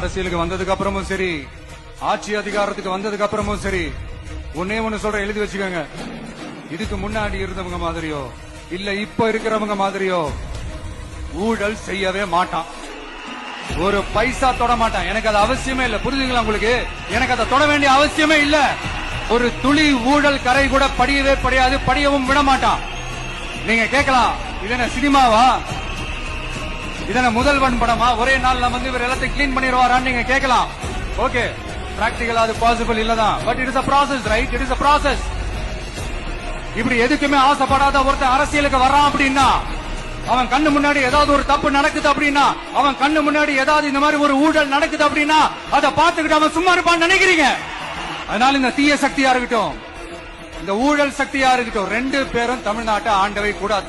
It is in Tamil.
அரசியலுக்கு வந்ததுக்கு அப்புறமும் சரி ஆட்சி அதிகாரத்துக்கு வந்ததுக்கு அப்புறமும் சரி ஒன்னே ஒண்ணு சொல்ற எழுதி வச்சுக்கோங்க. இதுக்கு முன்னாடி இருந்தவங்க மாதிரியோ இல்ல இப்ப இருக்கிறவங்க மாதிரியோ ஊழல் செய்யவே மாட்டான். ஒரு பைசா தொட மாட்டான். எனக்கு அது அவசியமே இல்ல. புரிஞ்சுங்களா உங்களுக்கு? எனக்கு அதை தொட வேண்டிய அவசியமே இல்ல. ஒரு துளி ஊழல் கரை கூட படியவே படியாது படியவும் விட மாட்டான். நீங்க கேட்கலாம் இது என்ன சினிமாவா? இதனை முதல்வன் படமா ஒரே நாள்ல வந்து இவர் எல்லாத்தையும் கிளீன் பண்ணிடுவாரான்னு நீங்க கேட்கலாம். ஓகே பிராக்டிகலா அது பாசிபிள் இல்லதான். But it is a process right it is a process இப்படி எதுக்குமே ஆசைப்படாத ஒருத்தன் அரசியலுக்கு வர்றான் அப்படின்னா அவன் கண்ணு முன்னாடி ஏதாவது ஒரு தப்பு நடக்குது அப்படின்னா அவன் கண்ணு முன்னாடி ஏதாவது இந்த மாதிரி ஒரு ஊழல் நடக்குது அப்படின்னா அதை பார்த்துக்கிட்டு அவன் சும்மா இருப்பான்னு நினைக்கிறீங்க. அதனால இந்த தீய சக்தியா இருக்கட்டும் இந்த ஊழல் சக்தியா இருக்கட்டும் ரெண்டு பேரும் தமிழ்நாட்டை ஆண்டவை கூடாது.